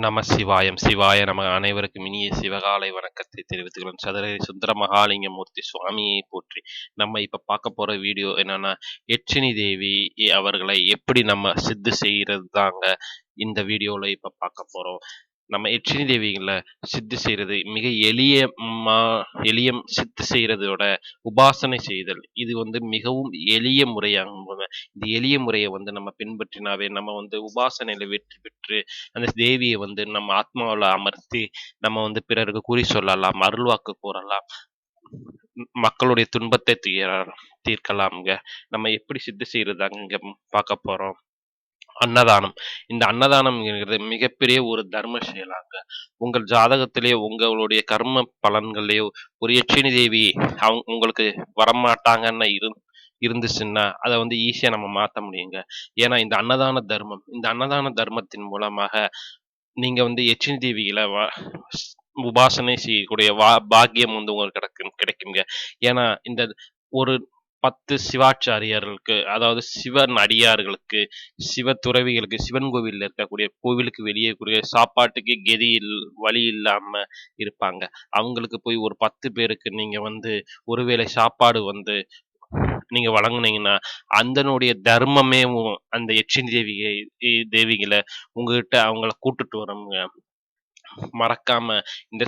நம சிவாயம் சிவாய நம அனைவருக்கும் இனிய சிவகாலை வணக்கத்தை தெரிவித்துக்கிறோம் சதுரை சுந்தர மகாலிங்கமூர்த்தி சுவாமியை போற்றி நம்ம இப்ப பார்க்க போற வீடியோ என்னன்னா எச்சினி தேவி அவர்களை எப்படி நம்ம சித்து செய்யறது தாங்க இந்த வீடியோல இப்ப பார்க்க போறோம். நம்ம எச்சினி தேவிகளை சித்து செய்கிறது மிக எளிய மா எளிய சித்து செய்கிறதோட உபாசனை செய்தல். இது வந்து மிகவும் எளிய முறையாகும். இந்த எளிய முறையை வந்து நம்ம பின்பற்றினாவே நம்ம வந்து உபாசனையில வெற்றி பெற்று அந்த தேவியை வந்து நம்ம ஆத்மாவில் அமர்த்தி நம்ம வந்து பிறருக்கு கூறி சொல்லலாம் அருள்வாக்கு கூறலாம் மக்களுடைய துன்பத்தை தீர தீர்க்கலாம்ங்க. நம்ம எப்படி சித்து செய்யறதாங்க பார்க்க போறோம். அன்னதானம். இந்த அன்னதானம்ங்கிறது மிகப்பெரிய ஒரு தர்ம செயலாங்க உங்கள் ஜாதகத்திலேயோ உங்களுடைய கர்ம பலன்கள்லேயோ ஒரு யட்சினி தேவி அவங்க உங்களுக்கு வரமாட்டாங்கன்னு இரு இருந்துச்சுன்னா அதை வந்து ஈஸியாக நம்ம மாற்ற முடியுங்க. ஏன்னா இந்த அன்னதான தர்மம் இந்த அன்னதான தர்மத்தின் மூலமாக நீங்கள் வந்து எச்சினி தேவிகளை வா உபாசனை செய்யக்கூடிய வா பாக்கியம் வந்து உங்களுக்கு கிடைக்கும் கிடைக்குங்க. ஏன்னா இந்த ஒரு பத்து சிவாச்சாரியர்களுக்கு அதாவது சிவன் அடியார்களுக்கு சிவ துறவிகளுக்கு சிவன் கோவிலில் இருக்கக்கூடிய கோவிலுக்கு வெளியே கூடிய சாப்பாட்டுக்கு கெதி வழி இல்லாம இருப்பாங்க. அவங்களுக்கு போய் ஒரு பத்து பேருக்கு நீங்க வந்து ஒருவேளை சாப்பாடு வந்து நீங்க வழங்குனீங்கன்னா அந்தனுடைய தர்மமே அந்த எச்சின் தேவிகை தேவிகளை உங்ககிட்ட அவங்கள கூட்டுட்டு வரவங்க மறக்காம இந்த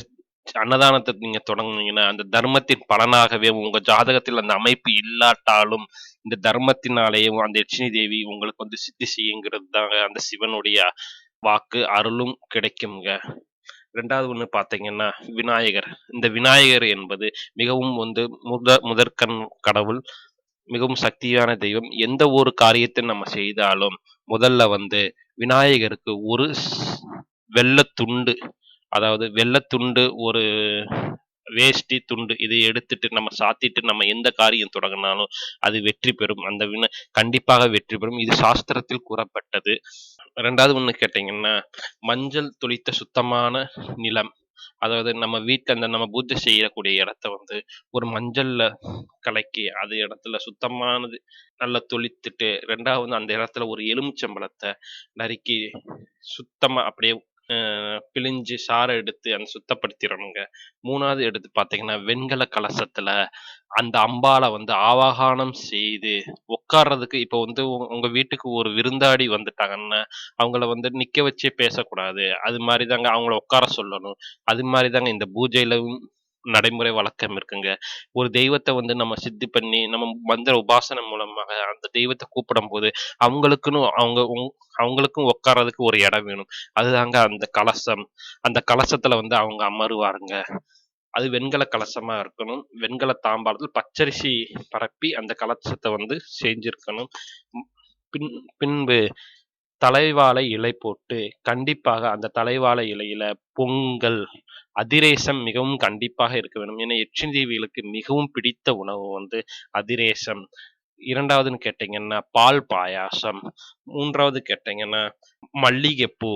அன்னதானத்தை நீங்க தொடங்குனீங்கன்னா அந்த தர்மத்தின் பலனாகவே உங்க ஜாதகத்தில் அந்த அமைப்பு இல்லாட்டாலும் இந்த தர்மத்தினாலேயே அந்த லட்சுமி தேவி உங்களுக்கு வந்து சித்தி செய்யுங்கிறது தாங்க அந்த சிவனுடைய வாக்கு அருளும் கிடைக்குங்க ரெண்டாவது ஒன்று பார்த்தீங்கன்னா விநாயகர். இந்த விநாயகர் என்பது மிகவும் வந்து முத முதற்கண் கடவுள் மிகவும் சக்தியான தெய்வம். எந்த ஒரு காரியத்தை நம்ம செய்தாலும் முதல்ல வந்து விநாயகருக்கு ஒரு வெள்ள துண்டு அதாவது வெள்ளத்துண்டு ஒரு வேஷ்டி துண்டு இதை எடுத்துட்டு நம்ம சாத்திட்டு நம்ம எந்த காரியம் தொடங்கினாலும் அது வெற்றி பெறும். அந்த வின கண்டிப்பாக வெற்றி பெறும். இது சாஸ்திரத்தில் கூறப்பட்டது. ரெண்டாவது ஒன்று கேட்டீங்கன்னா மஞ்சள் துளித்த சுத்தமான நிலம். அதாவது நம்ம வீட்டில் அந்த நம்ம பூஜை செய்யக்கூடிய இடத்த வந்து ஒரு மஞ்சள்ல கலக்கி அது இடத்துல சுத்தமானது நல்லா தொளித்துட்டு ரெண்டாவது அந்த இடத்துல ஒரு எலுமிச்சம்பழத்தை நறுக்கி சுத்தமா அப்படியே பிழிஞ்சு சாரை எடுத்து அந்த சுத்தப்படுத்திடணுங்க மூணாவது எடுத்து பார்த்தீங்கன்னா வெண்கல கலசத்துல அந்த அம்பாலை வந்து ஆவாகானம் செய்து உட்கார்றதுக்கு இப்போ வந்து உங்க வீட்டுக்கு ஒரு விருந்தாடி வந்துட்டாங்கன்னா அவங்கள வந்து நிக்க வச்சே பேசக்கூடாது. அது மாதிரி தாங்க அவங்கள உட்கார சொல்லணும். அது மாதிரி தாங்க இந்த பூஜையிலும் நடைமுறை வழக்கம் இருக்குங்க. ஒரு தெய்வத்தை வந்து நம்ம சித்தி பண்ணி நம்ம மந்திர உபாசனை மூலமாக அந்த தெய்வத்தை கூப்பிடும் போது அவங்களுக்குன்னு அவங்க அவங்களுக்கும் உட்கார்றதுக்கு ஒரு இடம் வேணும். அதுதாங்க அந்த கலசம். அந்த கலசத்துல வந்து அவங்க அமருவாருங்க. அது வெண்கல கலசமா இருக்கணும். வெண்கல தாம்பாளத்தில் பச்சரிசி பரப்பி அந்த கலசத்தை வந்து செஞ்சிருக்கணும். பின் பின்பு தலைவாழை இலை போட்டு கண்டிப்பாக அந்த தலைவாழை இலையில பொங்கல் அதிரேசம் மிகவும் கண்டிப்பாக இருக்க வேண்டும். ஏன்னா எச்சிந்தீவிகளுக்கு மிகவும் பிடித்த உணவு வந்து அதிரேசம். இரண்டாவதுன்னு கேட்டீங்கன்னா பால் பாயாசம். மூன்றாவது கேட்டீங்கன்னா மல்லிகைப்பூ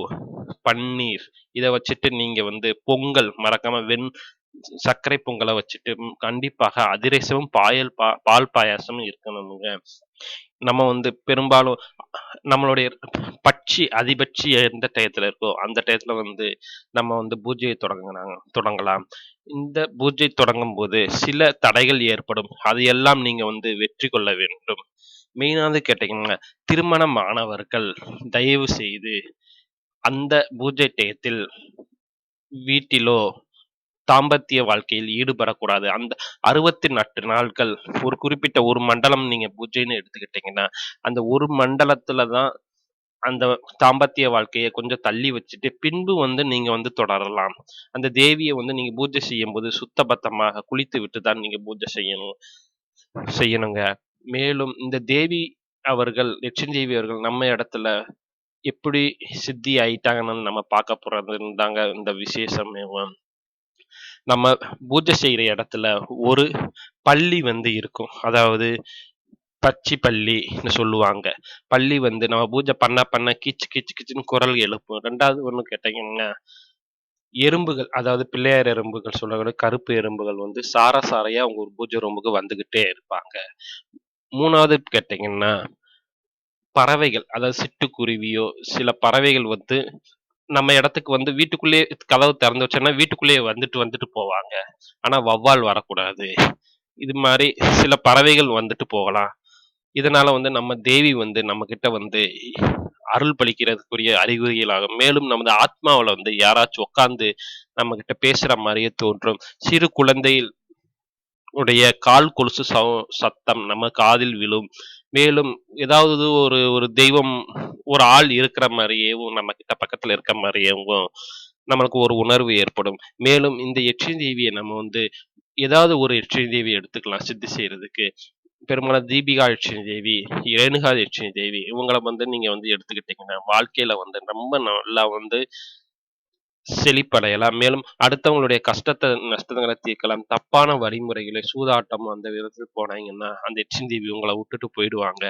பன்னீர். இதை வச்சுட்டு நீங்க வந்து பொங்கல் மறக்காம வெண் சர்க்கரை பொங்கலை வச்சுட்டு கண்டிப்பாக அதிரசமும் பாயல் பா பால் பாயாசமும் இருக்கணுங்க. நம்ம வந்து பெரும்பாலும் நம்மளுடைய பட்சி அதிபட்சி எந்த டயத்துல இருக்கோ அந்த டயத்துல வந்து நம்ம வந்து பூஜையை தொடங்கினாங்க தொடங்கலாம். இந்த பூஜை தொடங்கும் போது சில தடைகள் ஏற்படும். அது எல்லாம் நீங்க வந்து வெற்றி கொள்ள வேண்டும். மெயினாவது கேட்டீங்கன்னா திருமணமானவர்கள் தயவு செய்து அந்த பூஜை டயத்தில் வீட்டிலோ தாம்பத்திய வாழ்க்கையில் ஈடுபடக்கூடாது. அந்த அறுபத்தி எட்டு நாட்கள் ஒரு குறிப்பிட்ட ஒரு மண்டலம் நீங்க பூஜைன்னு எடுத்துக்கிட்டீங்கன்னா அந்த ஒரு மண்டலத்துல தான் அந்த தாம்பத்திய வாழ்க்கையை கொஞ்சம் தள்ளி வச்சுட்டு பின்பு வந்து நீங்க வந்து தொடரலாம். அந்த தேவியை வந்து நீங்க பூஜை செய்யும் போது சுத்தபத்தமாக குளித்து விட்டு தான் நீங்க பூஜை செய்யணும் செய்யணுங்க. மேலும் இந்த தேவி அவர்கள் லட்சுமி தேவி அவர்கள் நம்ம இடத்துல எப்படி சித்தி ஆயிட்டாங்கன்னு நம்ம பார்க்க போறது தாங்க இந்த விசேஷம் நம்ம பூஜை செய்யற இடத்துல ஒரு பள்ளி வந்து இருக்கும். அதாவது பச்சி பள்ளின்னு சொல்லுவாங்க. பள்ளி வந்து நம்ம பூஜை பண்ண பண்ண கிச்சு கிச்சு கிச்சுன்னு குரல் எழுப்பும். ரெண்டாவது ஒன்று கேட்டீங்கன்னா எறும்புகள் அதாவது பிள்ளையார் எறும்புகள் சொல்லக்கூடிய கருப்பு எறும்புகள் வந்து சார சாரையா அவங்க ஒரு பூஜை ரூமுக்கு வந்துகிட்டே இருப்பாங்க. மூணாவது கேட்டீங்கன்னா பறவைகள் அதாவது சிட்டுக்குருவியோ சில பறவைகள் வந்து நம்ம இடத்துக்கு வந்து வீட்டுக்குள்ளேயே கதவு திறந்து வச்சோன்னா வீட்டுக்குள்ளேயே வந்துட்டு வந்துட்டு போவாங்க. ஆனா வௌவால் வரக்கூடாது. இது மாதிரி சில பறவைகள் வந்துட்டு போகலாம். இதனால வந்து நம்ம தேவி வந்து நம்ம கிட்ட வந்து அருள் பலிக்கிறதுக்குரிய அறிகுறிகளாகும் மேலும் நமது ஆத்மாவுல வந்து யாராச்சும் உட்கார்ந்து நம்ம கிட்ட பேசுற மாதிரியே தோன்றும். சிறு குழந்தையில் உடைய கால் கொலுசு சவு- சத்தம் நம்ம காதில் விழும். மேலும் ஏதாவது ஒரு ஒரு தெய்வம் ஒரு ஆள் இருக்கிற மாதிரியேவும் நம்ம கிட்ட பக்கத்துல இருக்க மாதிரியேவும் நம்மளுக்கு ஒரு உணர்வு ஏற்படும். மேலும் இந்த எட்சி தேவியை நம்ம வந்து ஏதாவது ஒரு எட்சி தேவி எடுத்துக்கலாம் சித்தி செய்யறதுக்கு. பெரும்பாலும் தீபிகா எட்சினி தேவி ரேணுகா எட்சினி தேவி இவங்களை வந்து நீங்க வந்து எடுத்துக்கிட்டீங்கன்னா வாழ்க்கையில வந்து ரொம்ப நல்லா வந்து செழிப்படையலாம். மேலும் அடுத்தவங்களுடைய கஷ்டத்தை நஷ்டங்களை தீர்க்கலாம். தப்பான வழிமுறைகளை சூதாட்டம் அந்த விதத்தில் போனாங்கன்னா அந்த எச்சின் தேவி உங்களை விட்டுட்டு போயிடுவாங்க.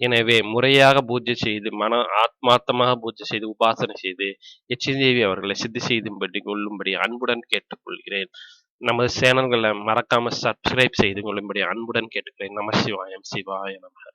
எனவே முறையாக பூஜை செய்து மன ஆத்மார்த்தமாக பூஜை செய்து உபாசனை செய்து எச்சின் தேவி அவர்களை சித்தி செய்தும்படி கொள்ளும்படி அன்புடன் கேட்டுக்கொள்கிறேன். நமது சேனல்களை மறக்காம சப்ஸ்கிரைப் செய்து கொள்ளும்படி அன்புடன் கேட்டுக்கிறேன். நம சிவாயம் சிவாய நமக.